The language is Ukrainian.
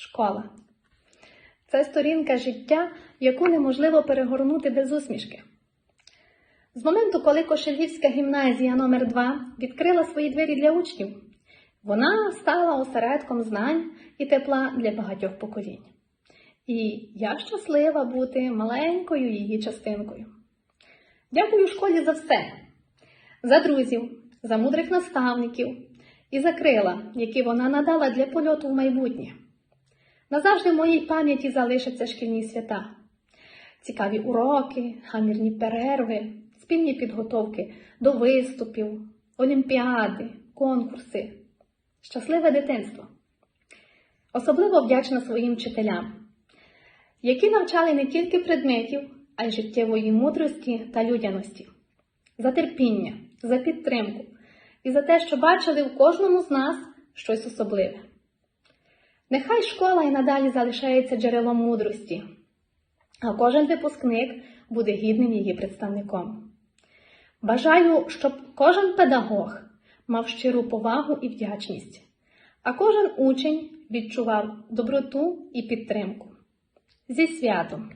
Школа. Це сторінка життя, яку неможливо перегорнути без усмішки. З моменту, коли Кошельгівська гімназія номер 2 відкрила свої двері для учнів, вона стала осередком знань і тепла для багатьох поколінь. І я щаслива бути маленькою її частинкою. Дякую школі за все, за друзів, за мудрих наставників і за крила, які вона надала для польоту в майбутнє. Назавжди в моїй пам'яті залишаться шкільні свята, цікаві уроки, гамірні перерви, спільні підготовки до виступів, олімпіади, конкурси, щасливе дитинство. Особливо вдячна своїм вчителям, які навчали не тільки предметів, а й життєвої мудрості та людяності, за терпіння, за підтримку і за те, що бачили в кожному з нас щось особливе. Нехай школа і надалі залишається джерелом мудрості, а кожен випускник буде гідним її представником. Бажаю, щоб кожен педагог мав щиру повагу і вдячність, а кожен учень відчував доброту і підтримку. Зі святом!